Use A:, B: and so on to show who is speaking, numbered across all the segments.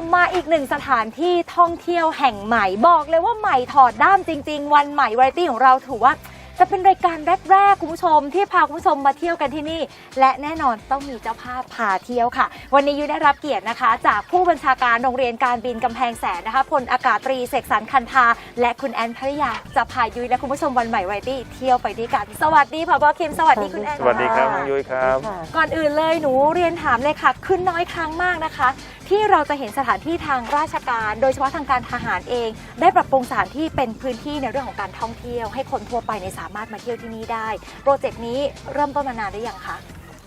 A: มมาอีกหนึ่งสถานที่ท่องเที่ยวแห่งใหม่บอกเลยว่าใหม่ถอดด้ามจริง ๆ วันใหม่วาไรตี้ของเราถือว่า จะเป็นรายการแรกๆคุณผู้ชม ที่พาคุณผู้ชมมาเที่ยวกันที่นี่ และแน่นอนต้องมีเจ้าภาพพาเที่ยวค่ะ วันนี้ยูได้รับเกียรตินะคะ จากผู้บัญชาการโรงเรียนการบินกำแพงแสนนะคะพลอากาศตรีเสกสรรคันธาและคุณแอนภริยาจะพายุ้ยและคุณผู้ชมวันใหม่วาไรตี้เที่ยวไปด้วยกันสวัสดีผบคิมสวัสดีคุณแอน
B: สวัสดีครับะน้องยุ้ยครับ
A: ก่อนอื่นเลยหนูเรียนถามเลยค่ะ ขึ้นน้อยครั้งมากนะคะที่เราจะเห็นสถานที่ทางราชการ โดยเฉพาะทางการทหารเอง ได้ปรับปรุงสถานที่เป็นพื้นที่ในเรื่องของการท่องเที่ยว ให้คนทั่วไปในยสามารถมาเที่ยวที่นี่ได้ โปรเจกต์นี้เริ่มต้นมานานได้ยังคะ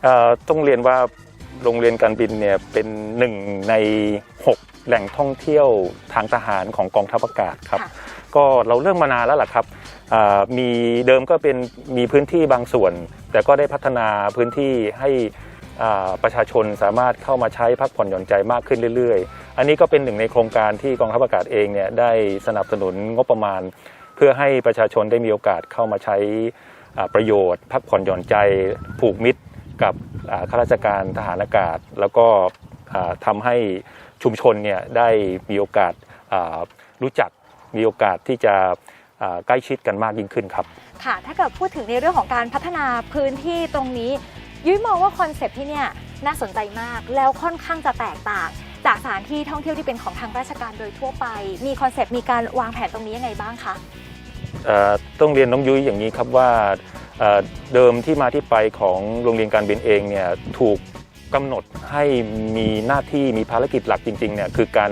B: เอ่อต้องเรียนว่าโรงเรียนการบินเนี่ยเป็นหนึ่งใน 6 แหล่งท่องเที่ยวทางทหารของกองทัพอากาศครับ
A: ค่ะ
B: ก็เราเริ่มมานานแล้วล่ะครับอ่ามีเดิมก็เป็นมีพื้นที่บางส่วน แต่ก็ได้พัฒนาพื้นที่ให้อ่า ประชาชนสามารถเข้ามาใช้พักผ่อนหย่อนใจมากขึ้นเรื่อยๆ อันนี้ก็เป็นหนึ่งในโครงการที่กองทัพอากาศเองเนี่ยได้สนับสนุนงบประมาณ เพื่อให้ประชาชนได้มีโอกาสเข้ามาใช้ประโยชน์ พักผ่อนหย่อนใจ ผูกมิตรกับข้าราชการทหารอากาศ แล้วก็อ่าทำให้ชุมชนเนี่ยได้มีโอกาสรู้จักมีโอกาสที่จะใกล้ชิดกันมากยิ่งขึ้นครับ
A: ค่ะ ถ้าเกิดพูดถึงในเรื่องของการพัฒนาพื้นที่ตรงนี้ ยุ้ยมองว่าคอนเซปต์ที่เนี่ยน่าสนใจมากแล้วค่อนข้างจะแตกต่าง จากสถานที่ท่องเที่ยวที่เป็นของทางราชการโดยทั่วไป มีคอนเซปต์มีการวางแผนตรงนี้ยังไงบ้างคะ
B: ต้องเรียนน้องยุ้ยอย่างนี้ครับว่าเดิมที่มาที่ไปของโรงเรียนการบินเองเนี่ยถูกกำหนดให้มีหน้าที่มีภารกิจหลักจริงๆเนี่ยคือการ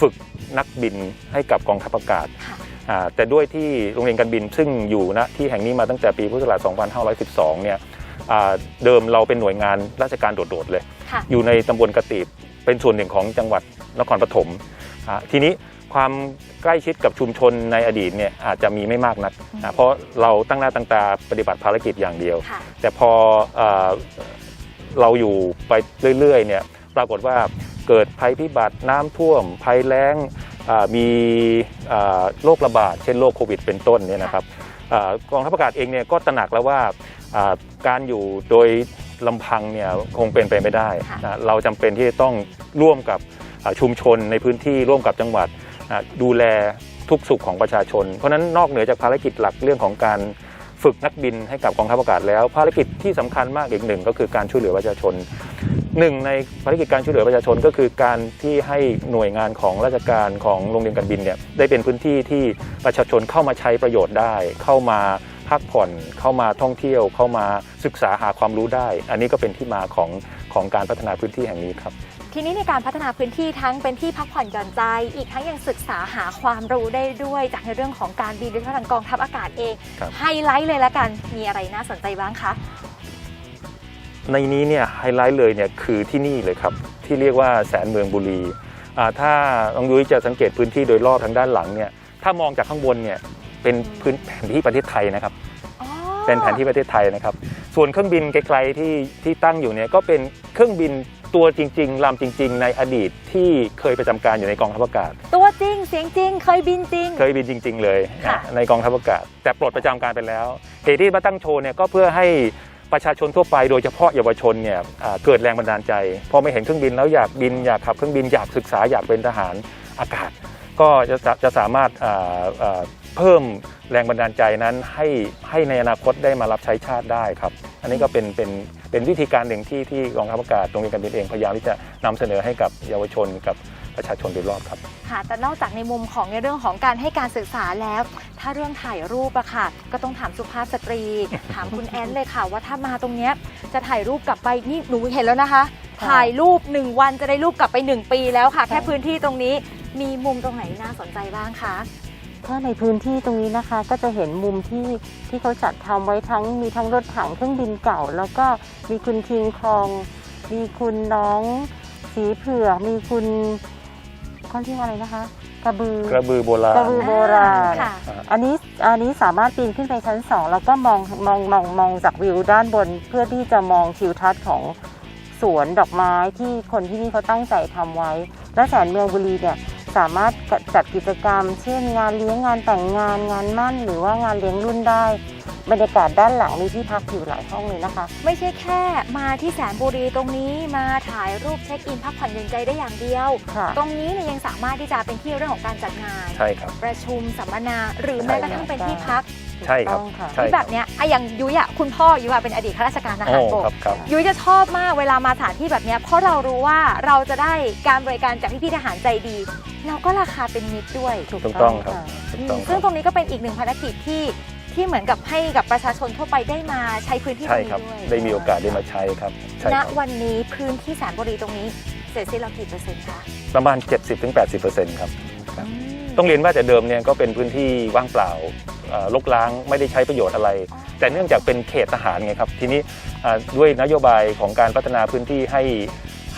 B: ฝึกนักบินให้กับกองทัพอากาศ แต่ด้วยที่โรงเรียนการบินซึ่งอยู่ณที่แห่งนี้มาตั้งแต่ปีพุทธศักราช 2512 เนี่ย เดิมเราเป็นหน่วยงานราชการโดดๆเลย
A: ค่ะ
B: อยู่ในตำบลกระตีบเป็นส่วนหนึ่งของจังหวัดนครปฐมอ่าทีนี้ความใกล้ชิดกับชุมชนในอดีตเนี่ยอาจจะมีไม่มากนักอ่าเพราะเราตั้งหน้าตั้งตาปฏิบัติภารกิจอย่างเดียว
A: ค่ะ
B: แต่พอเอ่อเราอยู่ไปเรื่อยๆเนี่ยปรากฏว่าเกิดภัยพิบัติน้ำท่วม ภัยแล้งอ่ามีอ่าโรคระบาดเช่นโรคโควิดเป็นต้นเนี่ยนะครับอากองทัพอากาศเองเนี่ยก็ตระหนักแล้วว่าอ่า การอยู่โดยลำพังเนี่ยคงเป็นไปไม่ได้
A: ค่ะ
B: นะเราจำเป็นที่จะต้องร่วมกับอ่าชุมชนในพื้นที่ร่วมกับจังหวัดอ่าดูแลทุกสุขของประชาชน เพราะฉะนั้นนอกเหนือจากภารกิจหลักเรื่องของการฝึกนักบินให้กับกองทัพอากาศแล้ว ภารกิจที่สำคัญมากอีกหนึ่งก็คือการช่วยเหลือประชาชนหนึ่งในภารกิจการช่วยเหลือประชาชนก็คือการที่ให้หน่วยงานของราชการของโรงเรียนการบินเนี่ยได้เป็นพื้นที่ที่ประชาชนเข้ามาใช้ประโยชน์ได้เข้ามา พักผ่อนเข้ามาท่องเที่ยวเข้ามาศึกษาหาความรู้ได้ อันนี้ก็เป็นที่มาของของการพัฒนาพื้นที่แห่งนี้ครับ
A: ทีนี้ในการพัฒนาพื้นที่ทั้งเป็นที่พักผ่อนหย่อนใจ อีกทั้งยังศึกษาหาความรู้ได้ด้วย จากในเรื่องของการบินโดยเฉพาะทางกองทัพอากาศเอง
B: ครับ
A: ไฮไลท์เลยละกันมีอะไรน่าสนใจบ้างคะ
B: ในนี้เนี่ยไฮไลท์เลยเนี่ยคือที่นี่เลยครับ ที่เรียกว่าแสนเมืองบุรีอ่าถ้าน้องยุ้ยจะสังเกตพื้นที่โดยรอบทางด้านหลังเนี่ยถ้ามองจากข้างบนเนี่ย เป็นพื้นแผนที่ประเทศไทยนะครับ
A: อ๋อ
B: เป็นแผนที่ประเทศไทยนะครับ ส่วนเครื่องบินไกลๆที่ที่ตั้งอยู่เนี่ยก็เป็นเครื่องบินตัวจริงๆลำจริง ๆ ในอดีตที่เคยประจำการอยู่ในกองทัพอากาศ
A: ตัวจริงเสียงจริง เคยบินจริง
B: เคยบินจริง ๆ เลย
A: ค่ะ
B: นะในกองทัพอากาศ แต่ปลดประจำการไปแล้วเหตุที่มาตั้งโชว์เนี่ยก็เพื่อให้ประชาชนทั่วไปโดยเฉพาะเยาวชนเนี่ยอ่าเกิดแรงบันดาลใจพอไม่เห็นเครื่องบินแล้วอยากบินอยากขับเครื่องบินอยากศึกษาอยากเป็นทหารอากาศ ก็จะจะจะสามารถอ่าอ่า เพิ่มแรงบันดาลใจนั้นให้ให้ในอนาคตได้มารับใช้ชาติได้ครับ อันนี้ก็เป็นเป็นเป็นวิธีการหนึ่งที่ที่กองทัพอากาศโรงเรียนการบินเองพยายามที่จะนำเสนอให้กับเยาวชนกับประชาชนโดยรอบครับ
A: ค่ะแต่นอกจากในมุมของในเรื่องของการให้การศึกษาแล้ว ถ้าเรื่องถ่ายรูปอะค่ะ ก็ต้องถามสุภาพสตรี ถามคุณแอนเลยค่ะ ว่าถ้ามาตรงเนี้ยจะถ่ายรูปกลับไปนี่หนูเห็นแล้วนะคะ
C: ค่ะ
A: ถ่ายรูป 1 วันจะได้รูปกลับไป 1 ปีแล้วค่ะ แค่พื้นที่ตรงนี้มีมุมตรงไหนน่าสนใจบ้างคะ
C: ถ้าในพื้นที่ตรงนี้นะคะ ก็จะเห็นมุมที่ที่เขาจัดทำไว้ทั้งมีทั้งรถถังเครื่องบินเก่า แล้วก็มีคุณคิงคอง มีคุณน้องสีเผือกมีคุณเขาเรียกว่าอะไรนะคะ กระบือ
B: กระบือโบราณ
C: กระบือโบราณ
A: ค่ะ
C: อันนี้อันนี้สามารถปีนขึ้นไปชั้นสองแล้วก็มองมองมองมองจากวิวด้านบน เพื่อที่จะมองทิวทัศน์ของสวนดอกไม้ที่คนที่นี่เขาตั้งใจทำไว้ และแสนเมืองบุรีเนี่ย สามารถจัดกิจกรรม เช่น งานเลี้ยงงานแต่งงาน งานมั่น หรือว่างานเลี้ยงรุ่นได้ บรรยากาศด้านหลังมีที่พักอยู่หลายห้องเลยนะคะ
A: ไม่ใช่แค่มาที่แสนบุรีตรงนี้มาถ่ายรูปเช็คอินพักผ่อนหย่อนใจได้อย่างเดียว
C: ค่ะ
A: ตรงนี้เนี่ยยังสามารถที่จะเป็นที่เรื่องของการจัดงาน
B: ใช่ครับ
A: ประชุมสัมมนา หรือ
B: ใช่
A: แม้กระทั่งเป็นที่พัก
B: ใช่ครับ
C: ถูกต้องค่ะ
B: ใช่
A: ที่แบบเนี้ยอะอย่างยุ้ยอะคุณพ่อยุ้ยอะเป็นอดีตข้าราชการท
B: โอ้
A: หารบ
B: ค
A: ก
B: รับครับ
A: ยุ้ยจะชอบมากเวลามาสถานที่แบบเนี้ยเพราะเรารู้ว่าเราจะได้การบริการจากพี่ๆทหารใจดี แล้วก็ราคาเป็นมิตรด้วย
B: ถูกต้องครับะถูกต้องค
A: ซึ่
B: รั
A: ง
B: บ
A: ตรงนี้ก็เป็นอีกหนึ่งภารกิจที่ที่เหมือนกับให้กับประชาชนทั่วไปได้มาใช้พื้นที่ตร
B: ใช่
A: ง
B: ครับ
A: นี้ด้วย
B: ได้มีโอกาสได้มาใช้ครับ ใช่
A: ณ
B: ครับ
A: วันนี้พื้นที่แสนบุรีตรงนี้เสร็จสิ้นแล้วกี่เปอร์เซ็นต์คะ
B: ประมาณ 70-80%ครับ ครับ
A: อืม
B: ต้องเรียนว่าแต่เดิมเนี่ยก็เป็นพื้นที่ว่างเปล่า เอ่อรกร้างไม่ได้ใช้ประโยชน์อะไร แต่เนื่องจากเป็นเขตทหารไงครับทีนี้อ่าด้วยนโยบายของการพัฒนาพื้นที่ให้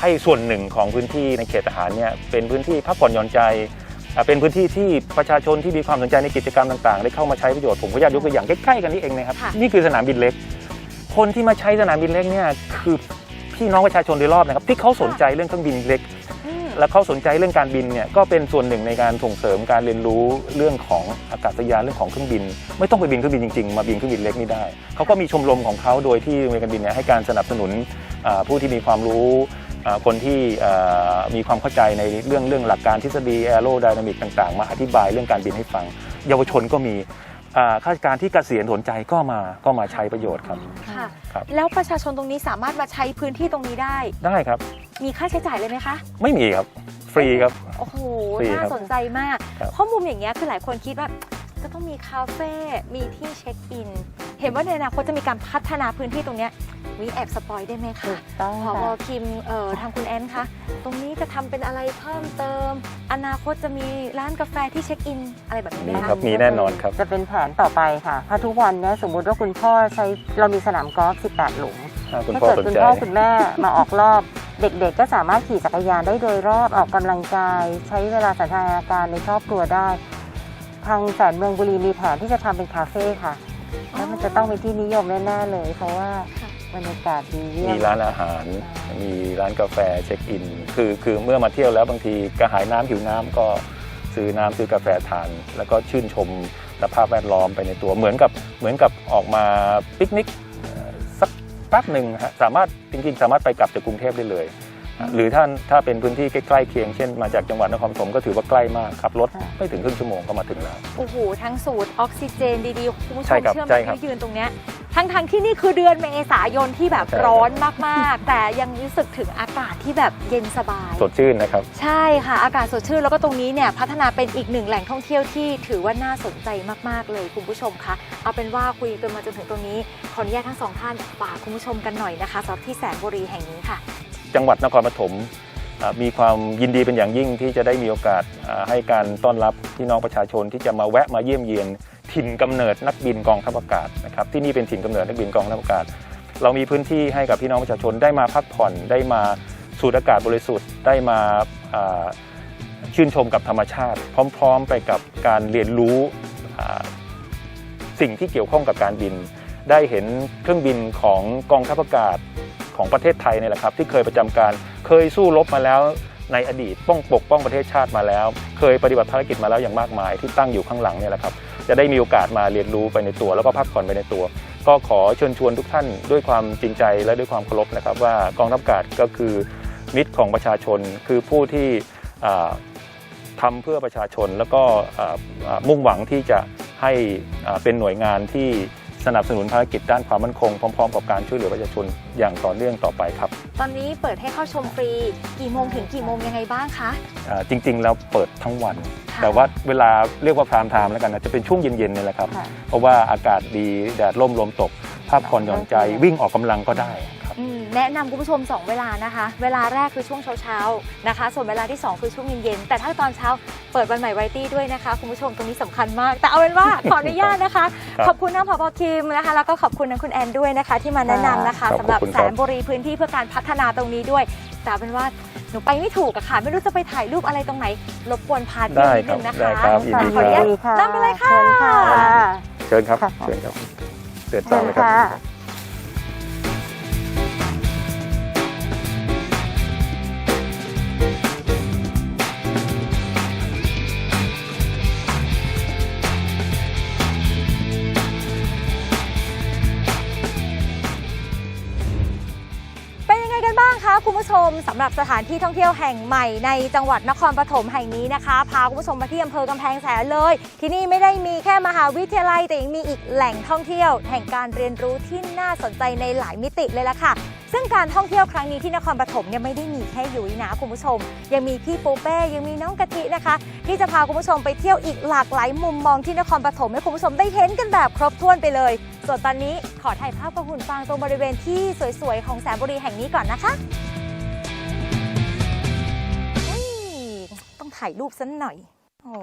B: ให้ส่วนหนึ่งของพื้นที่ในเขตทหารเนี่ยเป็นพื้นที่พักผ่อนหย่อนใจอ่าเป็นพื้นที่ที่ประชาชนที่มีความสนใจในกิจกรรมต่างๆ ได้เข้ามาใช้ประโยชน์ผมก็อยากยกตัวอย่างใกล้ๆกันนี่เองนะครับ
A: ค่ะ
B: นี่คือสนามบินเล็ก คนที่มาใช้สนามบินเล็กเนี่ยคือพี่น้องประชาชนโดยรอบนะครับที่เขาสนใจเรื่องเครื่องบินเล็ก
A: อืม
B: และเขาสนใจเรื่องการบินเนี่ยก็เป็นส่วนหนึ่งในการส่งเสริมการเรียนรู้เรื่องของอากาศยานเรื่องของเครื่องบิน ไม่ต้องไปบินเครื่องบินจริงๆมาบินเครื่องบินเล็กนี่ได้เขาก็มีชมรมของเขาโดยที่โรงเรียนการบินเนี่ยให้การสนับสนุนอ่าผู้ที่มีความรู้อ่าคนที่อ่ามีความเข้าใจในเรื่องเรื่องหลักการทฤษฎีแอโรไดนามิกต่างๆ มาอธิบายเรื่องการบินให้ฟัง เยาวชนก็มีอ่าข้าราชการที่เกษียณสนใจก็มาก็มาใช้ประโยชน์ครับ
A: ค่ะ
B: ครับ
A: แล้วประชาชนตรงนี้สามารถมาใช้พื้นที่ตรงนี้ได้
B: ได้ครับ
A: มีค่าใช้จ่ายเลยไหมคะ
B: ไม่มีครับ ฟรีครับ
A: โอ้โห
B: ฟรีครับ
A: น่าสนใจมาก
B: ครับ
A: เพราะมุมอย่างเงี้ยคือหลายคนคิดว่าจะต้องมีคาเฟ่ มีที่เช็คอิน เห็นว่าในอนาคตจะมีการพัฒนาพื้นที่ตรงเนี้ยวิแอบสปอยได้ไหม
C: ถู
A: คะ
C: กต้อง
A: พอ
C: ค่ะ
A: คิมเอ่อทางคุณแอนคะ ตรงนี้จะทำเป็นอะไรเพิ่มเติม อนาคตจะมีร้านกาแฟที่เช็คอิน อะไรแบบนี้ไหม
B: มี
A: คะ
B: ครับมีแน่นอนครับ
C: จะเป็นแผนต่อไปค่ะเพราะทุกวันเนี้ยสมมุติว่าคุณพ่อใช้เรามีสนามกอล์ฟ18 หลุม
B: ถ้าคุณ
C: ถ้า
B: พ่อ
C: เกิด
B: สน
C: คุณ
B: ใจ
C: พ่อคุณแม่มาออกรอบ เด็กๆก็สามารถขี่จักรยานได้โดยรอบออกกำลังกาย ใช้เวลาสันทนาการในครอบครัวได้ ทางแสนเมืองบุรีมีแผนที่จะทำเป็นคาเฟ่ค่ะ แล้วมันจะต้องเป็นที่นิยมแน่ๆเลย เพราะว่า
A: ค่ะ
C: บรรยากาศดีเยี่ยม
B: มีร้านอาหาร มีร้านกาแฟเช็คอิน คือคือเมื่อมาเที่ยวแล้วบางทีกระหายน้ำหิวน้ำก็ซื้อน้ำซื้อกาแฟทาน แล้วก็ชื่นชมสภาพแวดล้อมไปในตัวเหมือนกับเหมือนกับออกมาปิกนิกเอ่อสักแป๊บหนึ่งฮะสามารถจริงๆ สามารถไปกลับจากกรุงเทพได้เลย หรือถ้าถ้าเป็นพื้นที่ใกล้ๆเคียงเช่นมาจากจังหวัดนครปฐมก็ถือว่าใกล้มากขับรถ
C: ค่ะ
B: ไม่ถึงครึ่งชั่วโมงก็มาถึงแล้ว
A: โอ้โหทั้งสูตรออกซิเจนดีๆคุณผู้ช
B: ใช่
A: ม
B: ครับ
A: เชื่อไหม
B: ใช่ครับ
A: ที่ยืนตรงเนี้ยทั้งทงๆที่นี่คือเดือนเมษายนที่แบบ
B: ใช่ครับ
A: ร้อนมากๆ แต่ยังรู้สึกถึงอากาศที่แบบเย็นสบาย
B: สดชื่นนะครับ
A: ใช่ค่ะ อากาศสดชื่นแล้วก็ตรงนี้เนี่ยพัฒนาเป็นอีกหนึ่งแหล่งท่องเที่ยวที่ถือว่าน่าสนใจมากๆเลยคุณผู้ชมคะเอาเป็นว่าคุยกันมาจนถึงตรงนี้ขออนุญาตทั้งสองท่านฝากคุณผู้ชมกันหน่อยนะคะสำหรับที่แสนบุรีแห่งนี้ค่ะ
B: จังหวัดนครปฐมมีความยินดีเป็นอย่างยิ่งที่จะได้มีโอกาสให้การต้อนรับพี่น้องประชาชนที่จะมาแวะมาเยี่ยมเยียนถิ่นกำเนิดนักบินกองทัพอากาศนะครับที่นี่เป็นถิ่นกำเนิดนักบินกองทัพอากาศ เรามีพื้นที่ให้กับพี่น้องประชาชนได้มาพักผ่อนได้มาสูดอากาศบริสุทธิ์ได้มาชื่นชมกับธรรมชาติ พร้อม ๆ ไปกับการเรียนรู้สิ่งที่เกี่ยวข้องกับการบิน ได้เห็นเครื่องบินของกองทัพอากาศ ของประเทศไทยเนี่ยแหละครับ ที่เคยประจำการเคยสู้รบมาแล้วในอดีตป้องปกป้องประเทศชาติมาแล้ว เคยปฏิบัติภารกิจมาแล้วอย่างมากมายที่ตั้งอยู่ข้างหลังเนี่ยแหละครับจะได้มีโอกาสมาเรียนรู้ไปในตัว แล้วก็พักผ่อนไปในตัว ก็ขอเชิญชวนทุกท่านด้วยความจริงใจและด้วยความเคารพนะครับว่ากองทัพอากาศก็คือมิตรของประชาชนคือผู้ที่อ่าทำเพื่อประชาชนแล้วก็มุ่งหวังที่จะให้เป็นหน่วยงานที่ สนับสนุนภารกิจด้านความมั่นคงพร้อมๆ กับการช่วยเหลือประชาชนอย่างต่อเนื่องต่อไปครับ
A: ตอนนี้เปิดให้เข้าชมฟรีกี่โมงถึงกี่โมงยังไงบ้างคะ
B: อ่าจริงๆแล้วเปิดทั้งวัน
A: ค่ะ
B: แต่ว่าเวลาเรียกว่าพรามไทม์แล้วกันนะจะเป็นช่วงเย็นๆนี่แหละครับ
C: ค่ะ
B: เพราะว่าอากาศดีแดดร่มลมตก ภาพผ่อนหย่อนใจวิ่งออกกำลังก็ได้ครับ
A: อืม แนะนำคุณผู้ชม 2 เวลานะคะ เวลาแรกคือช่วงเช้าๆนะคะ ส่วนเวลาที่ 2 คือช่วงเย็นๆแต่ถ้าตอนเช้าเปิดวันใหม่ไวตี้ด้วยนะคะ คุณผู้ชมตรงนี้สำคัญมาก แต่เอาเป็นว่า ขออนุญาตนะคะ
B: ครับ
A: ขอบคุณน้าผอคิมนะคะ แล้วก็ขอบคุณทางคุณแอนด้วยนะคะ ที่มาแนะนำนะคะ
B: ครับ
A: สำหรับ
B: ขอบคุณ
A: แส
B: ครับ
A: นบุรีพื้นที่เพื่อการพัฒนาตรงนี้ด้วยแต่เอาเป็นว่าหนูไปไม่ถูกอะค่ะ ไม่รู้จะไปถ่ายรูปอะไรตรงไหนรบกวนพาเที่ยว
B: ได้
A: นิด
B: ครั
A: นึ
B: บ
A: งนะคะ
B: ได้ครับยินดี
A: ขออนุญาต
B: ครับ
A: นำไปเลยค่ะ
C: เชิญค่ะ
B: เชิญครับ
C: ค่ะ
B: เชิญครับเดิน
C: เชิ
B: ตาม
C: ญ
B: เลยครับ กันบ้าง
C: ค่ะ
A: มสำหรับสถานที่ท่องเที่ยวแห่งใหม่ในจังหวัดนครปฐมแห่งนี้นะคะ พาคุณผู้ชมมาที่อำเภอกำแพงแสนเลย ที่นี่ไม่ได้มีแค่มหาวิทยาลัยแต่ยังมีอีกแหล่งท่องเที่ยว แห่งการเรียนรู้ที่น่าสนใจในหลายมิติเลยล่ะค่ะ ซึ่งการท่องเที่ยวครั้งนี้ที่นครปฐมเนี่ยไม่ได้มีแค่ยุ้ยนะคุณผู้ชม ยังมีพี่ปูเป้ยังมีน้องกะทินะคะ ที่จะพาคุณผู้ชมไปเที่ยวอีกหลากหลายมุมมองที่นครปฐมให้คุณผู้ชมได้เห็นกันแบบครบถ้วนไปเลย ส่วนตอนนี้ขอถ่ายภาพกับหุ่นฟางตรงบริเวณที่สวยๆของแสนบุรีแห่งนี้ก่อนนะคะอุ๊ยต้องถ่ายรูปสักหน่อยโอ้